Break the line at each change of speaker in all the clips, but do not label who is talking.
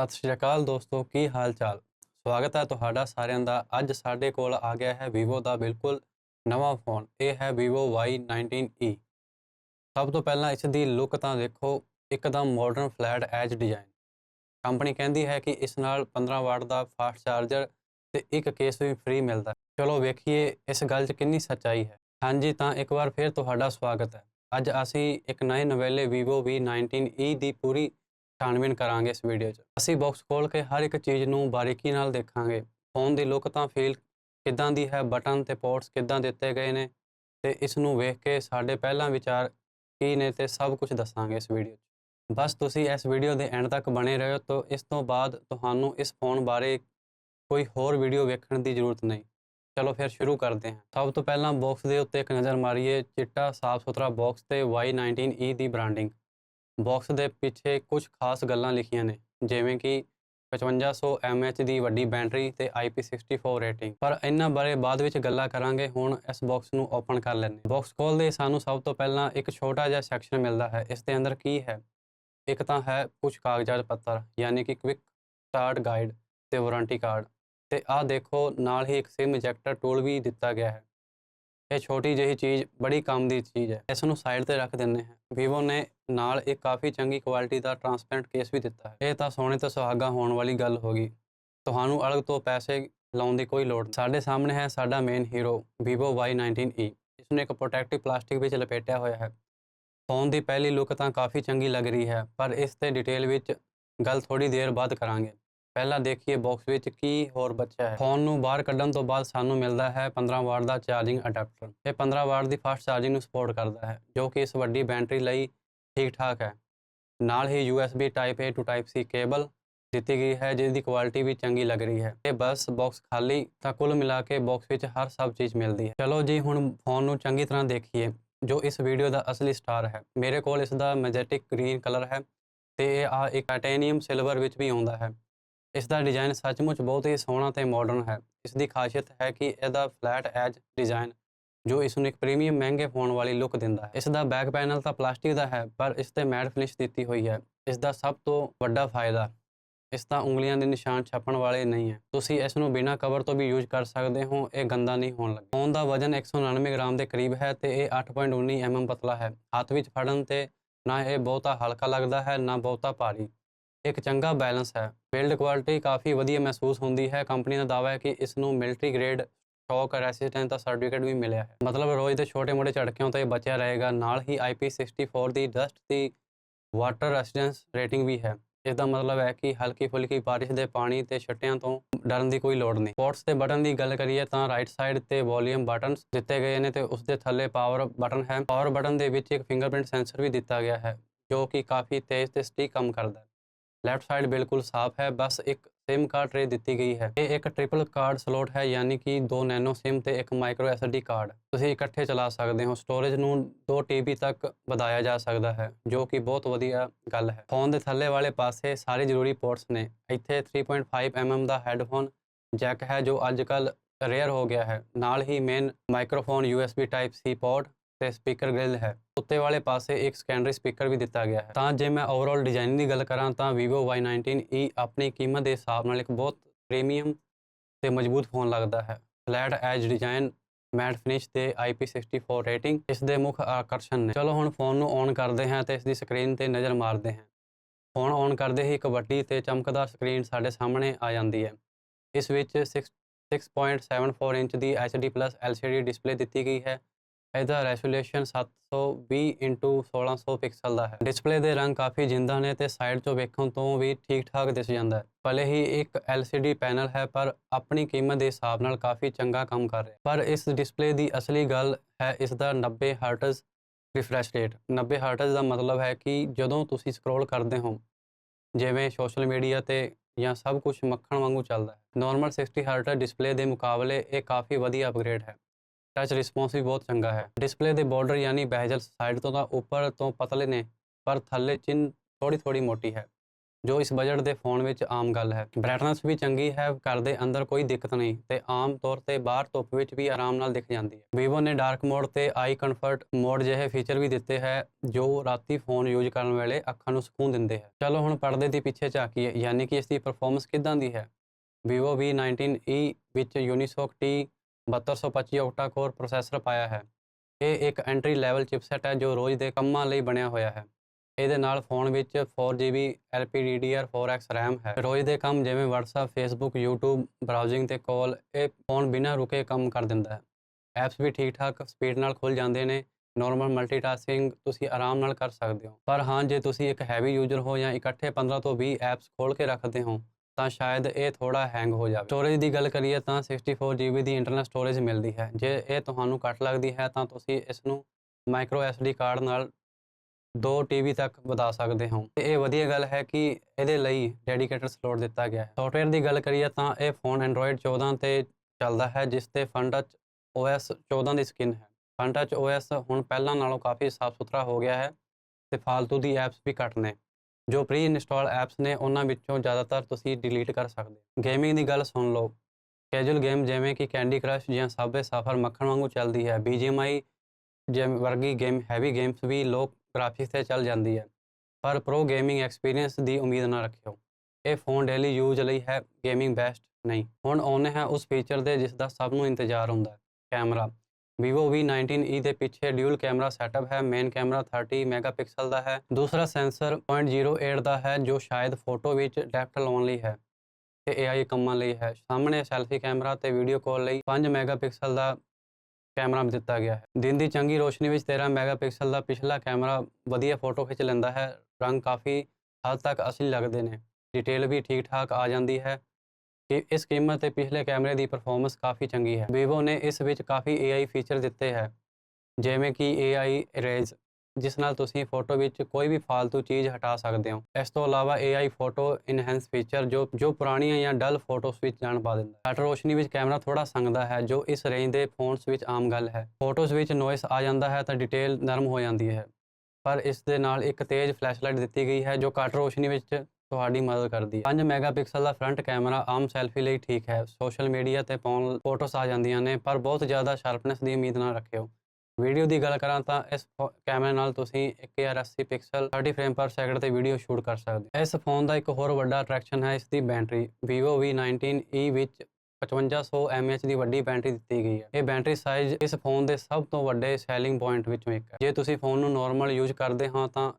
ਸਤਿ ਸ਼੍ਰੀ ਅਕਾਲ ਦੋਸਤੋ, ਕੀ ਹਾਲ ਚਾਲ ਸਵਾਗਤ ਹੈ ਤੁਹਾਡਾ ਸਾਰਿਆਂ ਦਾ। ਅੱਜ ਸਾਡੇ ਕੋਲ ਆ ਗਿਆ ਹੈ Vivo ਦਾ ਬਿਲਕੁਲ ਨਵਾਂ ਫੋਨ ਇਹ ਹੈ Vivo Y19e ਸਭ ਤੋਂ ਪਹਿਲਾਂ ਇਸ ਦੀ ਲੁੱਕ ਤਾਂ ਦੇਖੋ, ਇੱਕਦਮ modern flat edge design company ਕਹਿੰਦੀ ਹੈ ਕਿ ਇਸ ਨਾਲ 15 ਵਾਟ ਦਾ ਫਾਸਟ ਚਾਰਜਰ ਤੇ ਇੱਕ ਕੇਸ ਵੀ ਫ੍ਰੀ ਮਿਲਦਾ। ਹੈ ਚਲੋ ਵੇਖੀਏ ਇਸ ਗੱਲ 'ਚ ਕਿੰਨੀ ਸੱਚਾਈ ਹੈ। ਹਾਂਜੀ, ਤਾਂ ਇੱਕ ਵਾਰ ਫਿਰ ਤੁਹਾਡਾ ਸਵਾਗਤ ਹੈ। ਅੱਜ ਅਸੀਂ ਇੱਕ ਨਵੇਂ ਨਵੇਲੇ Vivo V19e ਦੀ ਪੂਰੀ ਛਾਣਬੀਨ ਕਰਾਂਗੇ ਇਸ ਵੀਡੀਓ 'ਚ। ਅਸੀਂ ਬਾਕਸ ਖੋਲ ਕੇ ਹਰ ਇੱਕ ਚੀਜ਼ ਨੂੰ ਬਾਰੀਕੀ ਨਾਲ ਦੇਖਾਂਗੇ। ਫੋਨ ਦੀ ਲੁੱਕ ਤਾਂ ਫੀਲ ਕਿੱਦਾਂ ਦੀ ਹੈ ਬਟਨ ਤੇ ਪੋਰਟਸ ਕਿੱਦਾਂ ਦਿੱਤੇ ਗਏ ਨੇ ਤੇ ਇਸ ਨੂੰ ਵੇਖ ਕੇ ਸਾਡੇ ਪਹਿਲਾਂ ਵਿਚਾਰ ਕੀ ਨੇ ਤੇ ਸਭ ਕੁਝ ਦੱਸਾਂਗੇ ਇਸ ਵੀਡੀਓ 'ਚ। ਬਸ ਤੁਸੀਂ ਇਸ ਵੀਡੀਓ ਦੇ ਐਂਡ ਤੱਕ ਬਣੇ ਰਹੋ ਤਾਂ ਇਸ ਤੋਂ ਬਾਅਦ ਤੁਹਾਨੂੰ ਇਸ ਫੋਨ ਬਾਰੇ ਕੋਈ ਹੋਰ ਵੀਡੀਓ ਵੇਖਣ ਦੀ ਜ਼ਰੂਰਤ ਨਹੀਂ। ਚਲੋ ਫਿਰ ਸ਼ੁਰੂ ਕਰਦੇ ਹਾਂ। ਸਭ ਤੋਂ ਪਹਿਲਾਂ ਬਾਕਸ ਦੇ ਉੱਤੇ ਇੱਕ ਨਜ਼ਰ ਮਾਰੀਏ, ਚਿੱਟਾ ਸਾਫ਼ ਸੁਥਰਾ ਬਾਕਸ ਤੇ Y19e ਦੀ ਬ੍ਰਾਂਡਿੰਗ ਬਾਕਸ ਦੇ ਪਿੱਛੇ ਕੁਝ ਖਾਸ ਗੱਲਾਂ ਲਿਖੀਆਂ ਨੇ, ਜਿਵੇਂ ਕਿ 5500 mAh ਦੀ ਵੱਡੀ ਬੈਟਰੀ ਤੇ IP64 ਰੇਟਿੰਗ ਪਰ ਇਹਨਾਂ ਬਾਰੇ ਬਾਅਦ ਵਿੱਚ ਗੱਲਾਂ ਕਰਾਂਗੇ, ਹੁਣ ਇਸ ਬਾਕਸ ਨੂੰ ਓਪਨ ਕਰ ਲੈਂਦੇ ਬਾਕਸ ਖੋਲਦੇ ਸਾਨੂੰ ਸਭ ਤੋਂ ਪਹਿਲਾਂ ਇੱਕ ਛੋਟਾ ਜਿਹਾ ਸੈਕਸ਼ਨ ਮਿਲਦਾ ਹੈ, ਇਸ ਦੇ ਅੰਦਰ ਕੀ ਹੈ? ਇੱਕ ਤਾਂ ਹੈ ਕੁਝ ਕਾਗਜ਼ਾਤ ਪੱਤਰ, ਯਾਨੀ ਕਿ ਕੁਇਕ ਸਟਾਰਟ ਗਾਈਡ ਤੇ ਵਾਰੰਟੀ ਕਾਰਡ ਤੇ ਆਹ ਦੇਖੋ, ਨਾਲ ਹੀ ਇੱਕ ਸਿਮ ਇਜੈਕਟਰ ਟੂਲ ਵੀ ਦਿੱਤਾ ਗਿਆ ਹੈ। ਇਹ ਛੋਟੀ ਜਿਹੀ ਚੀਜ਼ ਬੜੀ ਕੰਮ ਦੀ ਚੀਜ਼ ਹੈ। ਇਸ ਨੂੰ ਸਾਈਡ ਤੇ ਰੱਖ ਦਿੰਦੇ ਹਾਂ। Vivo ਨੇ ਨਾਲ ਇੱਕ ਕਾਫੀ ਚੰਗੀ ਕੁਆਲਿਟੀ ਦਾ ਟਰਾਂਸਪੇਰੈਂਟ ਕੇਸ ਵੀ ਦਿੱਤਾ ਹੈ। ਇਹ ਤਾਂ ਸੋਨੇ ਤੇ ਸੁਹਾਗਾ ਹੋਣ ਵਾਲੀ ਗੱਲ ਹੋ ਗਈ। ਤੁਹਾਨੂੰ ਅਲੱਗ ਤੋਂ ਪੈਸੇ ਲਾਉਣ ਦੀ ਕੋਈ ਲੋੜ ਸਾਡੇ ਸਾਹਮਣੇ ਹੈ ਸਾਡਾ ਮੇਨ ਹੀਰੋ Vivo Y19e ਇਸ ਨੂੰ ਇੱਕ ਪ੍ਰੋਟੈਕਟਿਵ ਪਲਾਸਟਿਕ ਵਿੱਚ ਲਪੇਟਿਆ ਹੋਇਆ ਹੈ। ਫੋਨ ਦੀ ਪਹਿਲੀ ਲੁੱਕ ਤਾਂ ਕਾਫੀ ਚੰਗੀ ਲੱਗ ਰਹੀ ਹੈ, ਪਰ ਇਸ ਤੇ ਡਿਟੇਲ ਵਿੱਚ ਗੱਲ ਥੋੜੀ ਦੇਰ ਬਾਅਦ ਕਰਾਂਗੇ। ਪਹਿਲਾਂ ਦੇਖੀਏ ਬਾਕਸ ਵਿੱਚ ਕੀ ਹੋਰ ਬਚਿਆ ਹੈ। ਫੋਨ ਨੂੰ ਬਾਹਰ ਕੱਢਣ ਤੋਂ ਬਾਅਦ ਸਾਨੂੰ ਮਿਲਦਾ ਹੈ 15 ਵਾਟ ਦਾ ਚਾਰਜਿੰਗ ਅਡਾਪਟਰ ਇਹ 15 ਵਾਟ ਦੀ ਫਾਸਟ ਚਾਰਜਿੰਗ ਨੂੰ ਸਪੋਰਟ ਕਰਦਾ ਹੈ, ਜੋ ਕਿ ਇਸ ਵੱਡੀ ਬੈਟਰੀ ਲਈ ਠੀਕ ਠਾਕ ਹੈ। ਨਾਲ ਹੀ USB type A to type C cable ਦਿੱਤੀ ਗਈ ਹੈ ਜਿਸ ਦੀ ਕੁਆਲਿਟੀ ਵੀ ਚੰਗੀ ਲੱਗ ਰਹੀ ਹੈ। ਇਹ ਬਸ ਬਾਕਸ ਖਾਲੀ ਤਾਂ ਕੁੱਲ ਮਿਲਾ ਕੇ ਬਾਕਸ ਵਿੱਚ ਹਰ ਸਭ ਚੀਜ਼ ਮਿਲਦੀ ਹੈ। ਚਲੋ ਜੀ, ਹੁਣ ਫੋਨ ਨੂੰ ਚੰਗੀ ਤਰ੍ਹਾਂ ਦੇਖੀਏ, ਜੋ ਇਸ ਵੀਡੀਓ ਦਾ ਅਸਲੀ ਸਟਾਰ ਹੈ। ਮੇਰੇ ਕੋਲ ਇਸ ਦਾ ਮੈਜੈਟਿਕ ਗ੍ਰੀਨ ਕਲਰ ਹੈ ਤੇ ਇਹ ਆ ਇੱਕ ਟਾਈਟੇਨੀਅਮ ਸਿਲਵਰ ਵਿੱਚ ਵੀ ਆਉਂਦਾ ਹੈ। ਇਸ ਦਾ ਡਿਜ਼ਾਈਨ ਸੱਚਮੁੱਚ ਬਹੁਤ ਹੀ ਸੋਹਣਾ ਤੇ ਮਾਡਰਨ ਹੈ। ਇਸ ਦੀ ਖਾਸੀਅਤ ਹੈ ਕਿ ਇਹਦਾ ਫਲੈਟ ਐਜ ਡਿਜ਼ਾਈਨ ਜੋ ਇਸ ਨੂੰ ਇੱਕ ਪ੍ਰੀਮੀਅਮ ਮਹਿੰਗੇ ਫੋਨ ਵਾਲੀ ਲੁੱਕ ਦਿੰਦਾ ਹੈ। ਇਸ ਦਾ ਬੈਕ ਪੈਨਲ ਤਾਂ ਪਲਾਸਟਿਕ ਦਾ ਹੈ, ਪਰ ਇਸ ਤੇ ਮੈਟ ਫਿਨਿਸ਼ ਦਿੱਤੀ ਹੋਈ ਹੈ। ਇਸ ਦਾ ਸਭ ਤੋਂ ਵੱਡਾ ਫਾਇਦਾ, ਇਸ ਦਾ ਉਂਗਲੀਆਂ ਦੇ ਨਿਸ਼ਾਨ ਛਾਪਣ ਵਾਲੇ ਨਹੀਂ ਹੈ। ਤੁਸੀਂ ਇਸ ਨੂੰ ਬਿਨਾਂ ਕਵਰ ਤੋਂ ਵੀ ਯੂਜ਼ ਕਰ ਸਕਦੇ ਹੋ, ਇਹ ਗੰਦਾ ਨਹੀਂ ਹੋਣ ਲੱਗਾ। ਫੋਨ ਦਾ ਵਜ਼ਨ 199 ਗ੍ਰਾਮ ਦੇ ਕਰੀਬ ਹੈ ਤੇ ਇਹ 8.19 mm ਪਤਲਾ ਹੈ। ਹੱਥ ਵਿੱਚ ਫੜਨ ਤੇ ਨਾ ਇਹ ਬਹੁਤਾ ਹਲਕਾ ਲੱਗਦਾ ਹੈ, ਨਾ ਬਹੁਤਾ ਭਾਰੀ। ਇੱਕ ਚੰਗਾ ਬੈਲੈਂਸ ਹੈ। ਬਿਲਡ ਕੁਆਲਿਟੀ ਕਾਫੀ ਵਧੀਆ ਮਹਿਸੂਸ ਹੁੰਦੀ ਹੈ। ਕੰਪਨੀ ਦਾ ਦਾਅਵਾ ਹੈ ਕਿ ਇਸ ਨੂੰ ਮਿਲਟਰੀ ਗ੍ਰੇਡ ਸ਼ੌਕ ਰੈਸਿਸਟੈਂਸ ਦਾ ਸਰਟੀਫਿਕੇਟ ਵੀ ਮਿਲਿਆ ਹੈ। ਮਤਲਬ ਰੋਜ਼ ਦੇ ਛੋਟੇ-ਮੋਟੇ ਝਟਕਿਆਂ ਤੋਂ ਇਹ ਬਚਿਆ ਰਹੇਗਾ। ਨਾਲ ਹੀ IP64 ਦੀ ਡਸਟ ਦੀ ਵਾਟਰ ਰੈਸਿਸਟੈਂਸ ਰੇਟਿੰਗ ਵੀ ਹੈ। ਇਸ ਦਾ ਮਤਲਬ ਹੈ ਕਿ ਹਲਕੀ ਫੁਲਕੀ ਬਾਰਿਸ਼ ਦੇ ਪਾਣੀ ਤੇ ਛੱਟਿਆਂ ਤੋਂ ਡਰਨ ਦੀ ਕੋਈ ਲੋੜ ਨਹੀਂ। ਪੋਰਟਸ ਦੇ ਬਟਨ ਦੀ ਗੱਲ ਕਰੀਏ ਤਾਂ ਰਾਈਟ ਸਾਈਡ ਤੇ ਵੋਲੀਅਮ ਬਟਨਸ ਦਿੱਤੇ ਗਏ ਨੇ ਤੇ ਉਸ ਦੇ ਥੱਲੇ ਪਾਵਰ ਬਟਨ ਹੈ। ਪਾਵਰ ਬਟਨ ਦੇ ਵਿੱਚ ਇੱਕ ਫਿੰਗਰਪ੍ਰਿੰਟ ਸੈਂਸਰ ਵੀ ਦਿੱਤਾ ਗਿਆ ਹੈ, ਜੋ ਕਿ ਕਾਫੀ ਤੇਜ਼ ਤੇ ਸਟੀਕ ਕੰਮ ਕਰਦਾ ਹੈ। ਲੈਫਟ ਸਾਈਡ ਬਿਲਕੁਲ ਸਾਫ਼ ਹੈ, ਬਸ ਇੱਕ SIM ਕਾਰਡ ਰੇ ਦਿੱਤੀ ਗਈ ਹੈ। ਇਹ ਇੱਕ ਟ੍ਰਿਪਲ ਕਾਰਡ ਸਲੋਟ ਹੈ, ਯਾਨੀ ਕਿ ਦੋ ਨੈਨੋ SIM ਤੇ ਇੱਕ ਮਾਈਕਰੋ SD ਕਾਰਡ ਤੁਸੀਂ ਇਕੱਠੇ ਚਲਾ ਸਕਦੇ ਹੋ। ਸਟੋਰੇਜ ਨੂੰ 2 TB ਤੱਕ ਵਧਾਇਆ ਜਾ ਸਕਦਾ ਹੈ, ਜੋ ਕਿ ਬਹੁਤ ਵਧੀਆ ਗੱਲ ਹੈ। ਫੋਨ ਦੇ ਥੱਲੇ ਵਾਲੇ ਪਾਸੇ ਸਾਰੇ ਜ਼ਰੂਰੀ ਪੋਰਟਸ ਨੇ। ਇੱਥੇ 3.5 mm ਦਾ ਹੈੱਡਫੋਨ ਜੈਕ ਹੈ, ਜੋ ਅੱਜਕੱਲ ਰੇਅਰ ਹੋ ਗਿਆ ਹੈ। ਨਾਲ ਹੀ main microphone USB Type C port ਤੇ ਸਪੀਕਰ ਗ੍ਰਿਲ ਹੈ। ਉੱਤੇ ਵਾਲੇ ਪਾਸੇ ਇੱਕ ਸੈਕੰਡਰੀ ਸਪੀਕਰ ਵੀ ਦਿੱਤਾ ਗਿਆ ਹੈ। ਤਾਂ ਜੇ ਮੈਂ ਓਵਰਆਲ ਡਿਜ਼ਾਈਨ ਦੀ ਗੱਲ ਕਰਾਂ ਤਾਂ Vivo Y19e ਆਪਣੀ ਕੀਮਤ ਦੇ ਹਿਸਾਬ ਨਾਲ ਇੱਕ ਬਹੁਤ ਪ੍ਰੀਮੀਅਮ ਤੇ ਮਜ਼ਬੂਤ ਫੋਨ ਲੱਗਦਾ ਹੈ। Flat edge design matte finish ਤੇ IP64 ਰੇਟਿੰਗ ਇਸ ਦੇ ਮੁੱਖ ਆਕਰਸ਼ਣ ਨੇ। ਚਲੋ ਹੁਣ ਫੋਨ ਨੂੰ ਔਨ ਕਰਦੇ ਹਾਂ ਤੇ ਇਸ ਦੀ ਸਕਰੀਨ ਤੇ ਨਜ਼ਰ ਮਾਰਦੇ ਹਾਂ। ਫੋਨ ਔਨ ਕਰਦੇ ਹੀ ਇੱਕ ਵੱਡੀ ਤੇ ਚਮਕਦਾਰ ਸਕਰੀਨ ਸਾਡੇ ਸਾਹਮਣੇ ਆ ਜਾਂਦੀ ਹੈ। ਇਸ ਵਿੱਚ 6 6.74 ਇੰਚ ਦੀ HD LCD ਡਿਸਪਲੇ ਦਿੱਤੀ ਗਈ ਹੈ। ਇਹਦਾ ਰੈਜ਼ੋਲੂਸ਼ਨ 720 1600 ਪਿਕਸਲ ਦਾ ਹੈ। ਡਿਸਪਲੇ ਦੇ ਰੰਗ ਕਾਫੀ ਜਿੰਦਾ ਨੇ ਤੇ ਸਾਈਡ ਤੋਂ ਵੇਖਣ ਤੋਂ ਵੀ ਠੀਕ ਠਾਕ ਦਿਸ ਜਾਂਦਾ ਹੈ। ਭਲੇ ਹੀ ਇੱਕ LCD ਪੈਨਲ ਹੈ, ਪਰ ਆਪਣੀ ਕੀਮਤ ਦੇ ਹਿਸਾਬ ਨਾਲ ਕਾਫੀ ਚੰਗਾ ਕੰਮ ਕਰ ਰਿਹਾ ਪਰ ਇਸ ਡਿਸਪਲੇ ਦੀ ਅਸਲੀ ਗੱਲ ਹੈ ਇਸ ਦਾ 90 ਹਰਟਜ਼ ਰਿਫਰੈਸ਼ ਰੇਟ। 90 ਹਰਟਜ਼ ਦਾ ਮਤਲਬ ਹੈ ਕਿ ਜਦੋਂ ਤੁਸੀਂ ਸਕਰੋਲ ਕਰਦੇ ਹੋ, ਜਿਵੇਂ ਸੋਸ਼ਲ ਮੀਡੀਆ ਤੇ ਜਾਂ ਸਭ ਕੁਝ ਮੱਖਣ ਵਾਂਗੂ ਚੱਲਦਾ ਹੈ, ਨਾਰਮਲ 60 ਹਰਟਜ਼ ਡਿਸਪਲੇ ਦੇ ਮੁਕਾਬਲੇ ਇਹ ਕਾਫੀ ਵਧੀਆ ਅਪਗ੍ਰੇਡ ਹੈ। ਟੱਚ ਰਿਸਪੌਂਸ ਵੀ ਬਹੁਤ ਚੰਗਾ ਹੈ। ਡਿਸਪਲੇ ਦੇ ਬਾਰਡਰ ਯਾਨੀ ਬਹਿਜਲ ਸਾਈਡ ਤੋਂ ਤਾਂ ਉੱਪਰ ਤੋਂ ਪਤਲੇ ਨੇ, ਪਰ ਥੱਲੇ ਚਿੰਨ ਥੋੜੀ ਥੋੜੀ ਮੋਟੀ ਹੈ, ਜੋ ਇਸ ਬਜਟ ਦੇ ਫੋਨ ਵਿੱਚ ਆਮ ਗੱਲ ਹੈ। ਬ੍ਰਾਈਟਨੈਸ ਵੀ ਚੰਗੀ ਹੈ, ਘਰ ਦੇ ਅੰਦਰ ਕੋਈ ਦਿੱਕਤ ਨਹੀਂ ਤੇ ਆਮ ਤੌਰ ਤੇ ਬਾਹਰ ਧੁੱਪ ਵਿੱਚ ਵੀ ਆਰਾਮ ਨਾਲ ਦਿਖ ਜਾਂਦੀ ਹੈ। Vivo ਨੇ ਡਾਰਕ ਮੋਡ ਤੇ ਆਈ ਕੰਫਰਟ ਮੋਡ ਜਿਹੇ ਫੀਚਰ ਵੀ ਦਿੱਤੇ ਹੈ, ਜੋ ਰਾਤੀ ਫੋਨ ਯੂਜ਼ ਕਰਨ ਵੇਲੇ ਅੱਖਾਂ ਨੂੰ ਸਕੂਨ ਦਿੰਦੇ ਹੈ। ਚਲੋ ਹੁਣ ਪਰਦੇ ਦੇ ਪਿੱਛੇ ਝਾਕੀਏ, ਯਾਨੀ ਕਿ ਇਸ ਦੀ ਪਰਫਾਰਮੈਂਸ ਕਿੱਦਾਂ ਦੀ ਹੈ? Vivo V19e ਵਿੱਚ Unisoc T 7225 octa core processor ਪਾਇਆ ਹੈ। ਇਹ ਇੱਕ ਐਂਟਰੀ ਲੈਵਲ ਚਿਪਸੈਟ ਹੈ ਜੋ ਰੋਜ਼ ਦੇ ਕੰਮਾਂ ਲਈ ਬਣਿਆ ਹੋਇਆ ਹੈ। ਇਹਦੇ ਨਾਲ ਫੋਨ ਵਿੱਚ 4GB LPDDR4X RAM ਹੈ। ਰੋਜ਼ ਦੇ ਕੰਮ ਜਿਵੇਂ WhatsApp, Facebook, YouTube ਬਰਾਊਜ਼ਿੰਗ ਤੇ ਕਾਲ ਇਹ ਫੋਨ ਬਿਨਾਂ ਰੁਕੇ ਕੰਮ ਕਰ ਦਿੰਦਾ ਹੈ। ਐਪਸ ਵੀ ਠੀਕ ਠਾਕ ਸਪੀਡ ਨਾਲ ਖੁੱਲ ਜਾਂਦੇ ਨੇ। ਨਾਰਮਲ ਮਲਟੀਟਾਸਕਿੰਗ ਤੁਸੀਂ ਆਰਾਮ ਨਾਲ ਕਰ ਸਕਦੇ ਹੋ। ਪਰ ਹਾਂ, ਜੇ ਤੁਸੀਂ ਇੱਕ ਹੈਵੀ ਯੂਜ਼ਰ ਹੋ ਜਾਂ ਇਕੱਠੇ 15 ਤੋਂ 20 ਐਪਸ ਖੋਲ ਕੇ ਰੱਖਦੇ ਹੋ ਤਾਂ ਸ਼ਾਇਦ ਇਹ ਥੋੜਾ ਹੈਂਗ ਹੋ ਜਾਵੇ। ਸਟੋਰੇਜ ਦੀ ਗੱਲ ਕਰੀਏ ਤਾਂ 64 GB ਦੀ ਇੰਟਰਨਲ ਸਟੋਰੇਜ ਮਿਲਦੀ ਹੈ। ਜੇ ਇਹ ਤੁਹਾਨੂੰ ਘੱਟ ਲੱਗਦੀ ਹੈ ਤਾਂ ਤੁਸੀਂ ਇਸ ਨੂੰ ਮਾਈਕਰੋ SD ਕਾਰਡ ਨਾਲ 2 TB ਤੱਕ ਵਧਾ ਸਕਦੇ ਹੋ। ਤੇ ਇਹ ਵਧੀਆ ਗੱਲ ਹੈ ਕਿ ਇਹਦੇ ਲਈ ਡੈਡੀਕੇਟਡ ਸਲੋਟ ਦਿੱਤਾ ਗਿਆ ਹੈ। ਸੌਫਟਵੇਅਰ ਦੀ ਗੱਲ ਕਰੀਏ ਤਾਂ ਇਹ ਫੋਨ Android 14 ਤੇ ਚੱਲਦਾ ਹੈ, ਜਿਸ ਤੇ FunTouch OS 14 ਦੀ ਸਕਿਨ ਹੈ। FunTouch OS ਹੁਣ ਪਹਿਲਾਂ ਨਾਲੋਂ ਕਾਫੀ ਸਾਫ਼ ਸੁਥਰਾ ਹੋ ਗਿਆ ਹੈ ਤੇ ਫਾਲਤੂ ਦੀ ਐਪਸ ਵੀ ਘੱਟ ਨੇ। ਜੋ ਪ੍ਰੀ ਇੰਸਟਾਲ ਐਪਸ ਨੇ, ਉਹਨਾਂ ਵਿੱਚੋਂ ਜ਼ਿਆਦਾਤਰ ਤੁਸੀਂ ਡਿਲੀਟ ਕਰ ਸਕਦੇ ਹੋ। ਗੇਮਿੰਗ ਦੀ ਗੱਲ ਸੁਣ ਲਓ। ਕੈਜੂਅਲ ਗੇਮ ਜਿਵੇਂ ਕਿ ਕੈਂਡੀ ਕ੍ਰਸ਼ ਜਾਂ ਸਬਵੇ ਸਫਰ ਮੱਖਣ ਵਾਂਗੂ ਚੱਲਦੀ ਹੈ। BGMI ਜਿਵੇਂ ਵਰਗੀ ਗੇਮ ਹੈਵੀ ਗੇਮਸ ਵੀ ਲੋ ਗ੍ਰਾਫਿਕਸ ਤੇ ਚੱਲ ਜਾਂਦੀ ਹੈ। ਪਰ ਪ੍ਰੋ ਗੇਮਿੰਗ ਐਕਸਪੀਰੀਅੰਸ ਦੀ ਉਮੀਦ ਨਾ ਰੱਖਿਓ। ਇਹ ਫੋਨ ਡੇਲੀ ਯੂਜ਼ ਲਈ ਹੈ ਗੇਮਿੰਗ ਬੈਸਟ ਨਹੀਂ। ਹੁਣ ਆਉਨੇ ਹੈ ਉਸ ਫੀਚਰ ਦੇ ਜਿਸ ਦਾ ਸਭ ਨੂੰ ਇੰਤਜ਼ਾਰ ਹੁੰਦਾ ਹੈ। ਕੈਮਰਾ Vivo V19e ਦੇ ਪਿੱਛੇ ਡਿਊਲ ਕੈਮਰਾ ਸੈਟਅਪ ਹੈ ਮੇਨ ਕੈਮਰਾ 30 ਮੈਗਾਪਿਕਸਲ ਦਾ ਹੈ। ਦੂਸਰਾ ਸੈਂਸਰ 0.08 ਦਾ ਹੈ, ਜੋ ਸ਼ਾਇਦ ਫੋਟੋ ਵਿੱਚ ਡੈਪਥ ਲਾਉਣ ਲਈ ਹੈ। ਤੇ AI ਕੰਮਾਂ ਲਈ ਹੈ। ਸਾਹਮਣੇ ਸੈਲਫੀ ਕੈਮਰਾ ਤੇ ਵੀਡੀਓ ਕਾਲ ਲਈ 5 ਮੈਗਾਪਿਕਸਲ ਦਾ ਕੈਮਰਾ ਦਿੱਤਾ ਗਿਆ ਹੈ। ਦਿਨ ਦੀ ਚੰਗੀ ਰੋਸ਼ਨੀ ਵਿੱਚ 13 ਮੈਗਾਪਿਕਸਲ ਦਾ ਪਿਛਲਾ ਕੈਮਰਾ ਵਧੀਆ ਫੋਟੋ ਖਿੱਚ ਲੈਂਦਾ ਹੈ। ਰੰਗ ਕਾਫੀ ਹੱਦ ਤੱਕ ਅਸਲੀ ਲੱਗਦੇ ਨੇ। ਡਿਟੇਲ ਵੀ ਠੀਕ ਠਾਕ ਆ ਜਾਂਦੀ ਹੈ। ਕਿ ਇਸ ਕੀਮਤ ਤੇ ਪਿਛਲੇ ਕੈਮਰੇ ਦੀ ਪਰਫਾਰਮੈਂਸ ਕਾਫੀ ਚੰਗੀ ਹੈ। Vivo ਨੇ ਇਸ ਵਿੱਚ ਕਾਫੀ AI ਫੀਚਰ ਦਿੱਤੇ ਹੈ, ਜਿਵੇਂ ਕਿ AI ਰੇਜ਼ ਜਿਸ ਨਾਲ ਤੁਸੀਂ ਫੋਟੋ ਵਿੱਚ ਕੋਈ ਵੀ ਫालतू ਚੀਜ਼ ਹਟਾ ਸਕਦੇ ਹੋ। ਇਸ ਤੋਂ ਇਲਾਵਾ AI ਫੋਟੋ ਇਨਹੈਂਸ ਫੀਚਰ ਜੋ ਜੋ ਪੁਰਾਣੀਆਂ ਜਾਂ ਡਲ ਫੋਟੋਸ ਵਿੱਚ ਜਾਣ ਪਾ ਦਿੰਦਾ ਹੈ। ਘੱਟ ਰੋਸ਼ਨੀ ਵਿੱਚ ਕੈਮਰਾ ਥੋੜਾ ਸੰਗਦਾ ਹੈ, ਜੋ ਇਸ ਰੇਂਜ ਦੇ ਫੋਨਸ ਵਿੱਚ ਆਮ ਗੱਲ ਹੈ। ਫੋਟੋਸ ਵਿੱਚ ਨੋਇਸ ਆ ਜਾਂਦਾ ਹੈ ਤਾਂ ਡਿਟੇਲ ਨਰਮ ਹੋ ਜਾਂਦੀ ਹੈ। ਪਰ ਇਸ ਦੇ ਨਾਲ ਇੱਕ ਤੇਜ਼ ਫਲੈਸ਼ਲਾਈਟ ਦਿੱਤੀ ਗਈ ਹੈ, ਜੋ ਘੱਟ ਰੋਸ਼ਨੀ ਵਿੱਚ ਤੁਹਾਡੀ ਮਦਦ ਕਰਦੀ ਹੈ। 5 ਮੈਗਾਪਿਕਸਲ ਦਾ ਫਰੰਟ ਕੈਮਰਾ ਆਮ ਸੈਲਫੀ ਲਈ ਠੀਕ ਹੈ। ਸੋਸ਼ਲ ਮੀਡੀਆ ਤੇ ਪਾਉਣ ਫੋਟੋਸ ਆ ਜਾਂਦੀਆਂ ਨੇ, ਪਰ ਬਹੁਤ ਜ਼ਿਆਦਾ ਸ਼ਾਰਪਨੈਸ ਦੀ ਉਮੀਦ ਨਾ ਰੱਖਿਓ। ਵੀਡੀਓ ਦੀ ਗੱਲ ਕਰਾਂ ਤਾਂ ਇਸ ਫੋ- ਕੈਮਰੇ ਨਾਲ ਤੁਸੀਂ 1080 ਪਿਕਸਲ 30 ਫਰੇਮ ਪਰ ਸੈਕਿੰਡ ਤੇ ਵੀਡੀਓ ਸ਼ੂਟ ਕਰ ਸਕਦੇ ਹੋ। ਇਸ ਫੋਨ ਦਾ ਇੱਕ ਹੋਰ ਵੱਡਾ ਅਟਰੈਕਸ਼ਨ ਹੈ ਇਸ ਦੀ ਬੈਟਰੀ। Vivo V19e ਵਿੱਚ 5500 mAh ਦੀ ਵੱਡੀ ਬੈਟਰੀ ਦਿੱਤੀ ਗਈ ਹੈ। ਇਹ ਬੈਟਰੀ ਸਾਈਜ਼ ਇਸ ਫੋਨ ਦੇ ਸਭ ਤੋਂ ਵੱਡੇ ਸੈਲਿੰਗ ਪੁਆਇੰਟ ਵਿੱਚੋਂ ਇੱਕ ਹੈ। ਜੇ ਤੁਸੀਂ ਫੋਨ ਨੂੰ ਨਾਰਮਲ ਯੂਜ਼ ਕਰਦੇ ਹੋ ਤਾਂ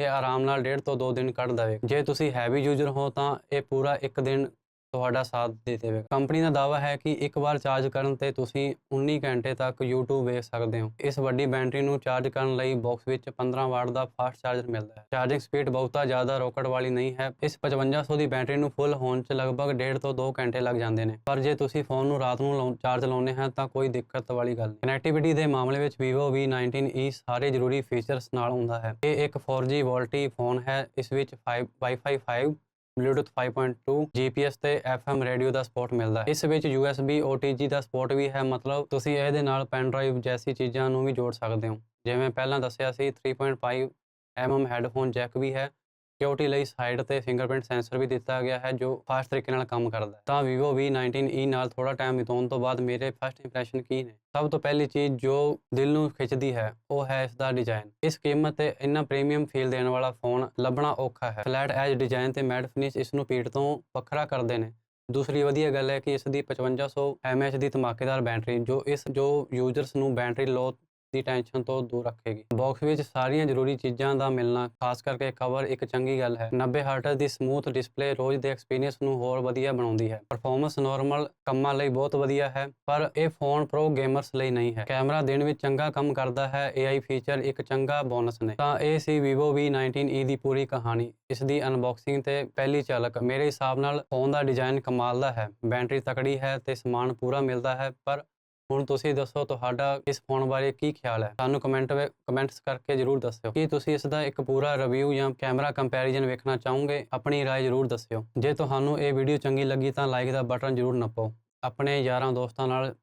ਇਹ ਆਰਾਮ ਨਾਲ ਡੇਢ ਤੋਂ 2 ਦਿਨ ਕੱਢ ਦੇਵੇ ਜੇ ਤੁਸੀਂ ਹੈਵੀ ਯੂਜ਼ਰ ਹੋ ਤਾਂ ਇਹ ਪੂਰਾ ਇੱਕ ਦਿਨ ਤੁਹਾਡਾ ਸਾਥ ਦੇ ਦੇਵੇ। ਕੰਪਨੀ ਦਾ ਦਾਅਵਾ ਹੈ ਕਿ ਇੱਕ ਵਾਰ ਚਾਰਜ ਕਰਨ ਤੇ ਤੁਸੀਂ 19 ਘੰਟੇ ਤੱਕ YouTube ਵੇਖ ਸਕਦੇ ਹੋ। ਇਸ ਵੱਡੀ ਬੈਟਰੀ ਨੂੰ ਚਾਰਜ ਕਰਨ ਲਈ ਬਾਕਸ ਵਿੱਚ 15 ਵਾਟ ਦਾ ਫਾਸਟ ਚਾਰਜਰ ਮਿਲਦਾ ਹੈ। ਚਾਰਜਿੰਗ ਸਪੀਡ ਬਹੁਤਾ ਜ਼ਿਆਦਾ ਰੋਕਟ ਵਾਲੀ ਨਹੀਂ ਹੈ। ਇਸ 5500 ਦੀ ਬੈਟਰੀ ਨੂੰ ਫੁੱਲ ਹੋਣ 'ਚ ਲਗਭਗ 1.5 ਤੋਂ 2 ਘੰਟੇ ਲੱਗ ਜਾਂਦੇ ਨੇ। ਪਰ ਜੇ ਤੁਸੀਂ ਫੋਨ ਨੂੰ ਰਾਤ ਨੂੰ ਲਾਉ- ਚਾਰਜ ਲਾਉਂਦੇ ਹੋ ਤਾਂ ਕੋਈ ਦਿੱਕਤ ਵਾਲੀ ਗੱਲ ਨਹੀਂ। ਕਨੈਕਟੀਵਿਟੀ ਦੇ ਮਾਮਲੇ ਵਿੱਚ Vivo V19e ਸਾਰੇ ਜ਼ਰੂਰੀ ਫੀਚਰਸ ਨਾਲ ਹੁੰਦਾ ਹੈ। ਇਹ ਇੱਕ 4G ਵੋਲਟੀ ਫੋਨ ਹੈ। ਇਸ ਵਿੱਚ 5 Wi-Fi 5 Bluetooth 5.2 GPS ਤੇ FM ਰੇਡੀਓ ਦਾ ਸਪੋਰਟ ਮਿਲਦਾ ਹੈ। ਇਸ ਵਿੱਚ USB OTG ਦਾ ਸਪੋਰਟ ਵੀ ਹੈ, ਮਤਲਬ ਤੁਸੀਂ ਇਹਦੇ ਨਾਲ ਪੈਨ ਡਰਾਈਵ ਜੈਸੀ ਚੀਜ਼ਾਂ ਨੂੰ ਵੀ ਜੋੜ ਸਕਦੇ ਹੋ। ਜਿਵੇਂ ਪਹਿਲਾਂ ਦੱਸਿਆ ਸੀ 3.5 mm ਹੈੱਡਫੋਨ ਜੈਕ ਵੀ ਹੈ। ਸਿਕਿਉਰਿਟੀ ਲਈ ਸਾਈਡ ਤੇ ਫਿੰਗਰਪ੍ਰਿੰਟ ਸੈਂਸਰ ਵੀ ਦਿੱਤਾ ਗਿਆ ਹੈ, ਜੋ ਫਾਸਟ ਤਰੀਕੇ ਨਾਲ ਕੰਮ ਕਰਦਾ ਹੈ। ਤਾਂ Vivo V19e ਨਾਲ ਥੋੜਾ ਟਾਈਮ ਬਿਤਾਉਣ ਤੋਂ ਬਾਅਦ ਮੇਰੇ ਫਸਟ ਇੰਪ੍ਰੈਸ਼ਨ ਕੀ ਨੇ? ਸਭ ਤੋਂ ਪਹਿਲੀ ਚੀਜ਼ ਜੋ ਦਿਲ ਨੂੰ ਖਿੱਚਦੀ ਹੈ, ਉਹ ਹੈ ਇਸ ਦਾ ਡਿਜ਼ਾਈਨ ਇਸ ਕੀਮਤ ਤੇ ਇੰਨਾ ਪ੍ਰੀਮੀਅਮ ਫੀਲ ਦੇਣ ਵਾਲਾ ਫੋਨ ਲੱਭਣਾ ਔਖਾ ਹੈ। ਫਲੈਟ ਐਜ ਡਿਜ਼ਾਈਨ ਤੇ ਮੈਟ ਫਿਨਿਸ਼ ਇਸ ਨੂੰ ਪੀੜ ਤੋਂ ਵੱਖਰਾ ਕਰਦੇ ਨੇ। ਦੂਸਰੀ ਵਧੀਆ ਗੱਲ ਹੈ ਕਿ ਇਸ ਦੀ 5500 mAh ਦੀ ਧਮਾਕੇਦਾਰ ਬੈਟਰੀ ਜੋ ਇਸ, ਜੋ ਯੂਜ਼ਰਸ ਨੂੰ ਬੈਟਰੀ ਲੋ ਦੀ ਟੈਨਸ਼ਨ ਤੋਂ ਦੂਰ ਰੱਖੇਗੀ। ਬਾਕਸ ਵਿੱਚ ਸਾਰੀਆਂ ਜ਼ਰੂਰੀ ਚੀਜ਼ਾਂ ਦਾ ਮਿਲਣਾ, ਖਾਸ ਕਰਕੇ ਕਵਰ ਇੱਕ ਚੰਗੀ ਗੱਲ ਹੈ। 90 ਹਰਟਜ਼ ਦੀ ਸਮੂਥ ਡਿਸਪਲੇ ਰੋਜ਼ ਦੇ ਐਕਸਪੀਰੀਅੰਸ ਨੂੰ ਹੋਰ ਵਧੀਆ ਬਣਾਉਂਦੀ ਹੈ। ਪਰਫਾਰਮੈਂਸ ਨਾਰਮਲ ਕੰਮਾਂ ਲਈ ਬਹੁਤ ਵਧੀਆ ਹੈ, ਪਰ ਇਹ ਫੋਨ ਪ੍ਰੋ ਗੇਮਰਸ ਲਈ ਨਹੀਂ ਹੈ। ਕੈਮਰਾ ਦਿਨ ਵਿੱਚ ਚੰਗਾ ਕੰਮ ਕਰਦਾ ਹੈ AI ਫੀਚਰ ਇੱਕ ਚੰਗਾ ਬੋਨਸ ਨੇ। ਤਾਂ ਇਹ ਸੀ Vivo V19e ਦੀ ਪੂਰੀ ਕਹਾਣੀ। ਇਸ ਦੀ ਅਨਬਾਕਸਿੰਗ ਤੇ ਪਹਿਲੀ ਝਲਕ। ਮੇਰੇ ਹਿਸਾਬ ਨਾਲ ਫੋਨ ਦਾ ਡਿਜ਼ਾਈਨ ਕਮਾਲ ਦਾ ਹੈ। ਬੈਟਰੀ ਤਕੜੀ ਹੈ ਤੇ ਸਮਾਨ ਪੂਰਾ ਮਿਲਦਾ ਹੈ, ਪਰ ਹੁਣ ਤੁਸੀਂ ਦੱਸੋ ਤੁਹਾਡਾ ਇਸ ਫੋਨ ਬਾਰੇ ਕੀ ਖਿਆਲ ਹੈ ਸਾਨੂੰ ਕਮੈਂਟ ਵਿੱਚ ਕਮੈਂਟਸ ਕਰਕੇ ਜਰੂਰ ਦੱਸਿਓ ਕੀ ਤੁਸੀਂ ਇਸ ਦਾ ਇੱਕ ਪੂਰਾ ਰਿਵਿਊ ਜਾਂ ਕੈਮਰਾ ਕੰਪੈਰੀਜ਼ਨ ਵੇਖਣਾ ਚਾਹੋਗੇ ਆਪਣੀ رائے ਜਰੂਰ ਦੱਸਿਓ ਜੇ ਤੁਹਾਨੂੰ ਇਹ ਵੀਡੀਓ ਚੰਗੀ ਲੱਗੀ ਤਾਂ ਲਾਈਕ ਦਾ ਬਟਨ ਜਰੂਰ ਨੱਪੋ ਆਪਣੇ ਯਾਰਾਂ ਦੋਸਤਾਂ ਨਾਲ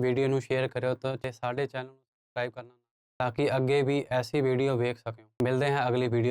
ਵੀਡੀਓ ਨੂੰ ਸ਼ੇਅਰ ਕਰਿਓ ਤਾਂ ਤੇ ਸਾਡੇ ਚੈਨਲ ਨੂੰ ਸਬਸਕ੍ਰਾਈਬ ਕਰਨਾ ਨਾ ਤਾਂ ਕਿ ਅੱਗੇ ਵੀ ਐਸੀ ਵੀਡੀਓ ਵੇਖ ਸਕੋ ਮਿਲਦੇ ਹਾਂ ਅਗਲੀ ਵੀਡੀਓ 'ਚ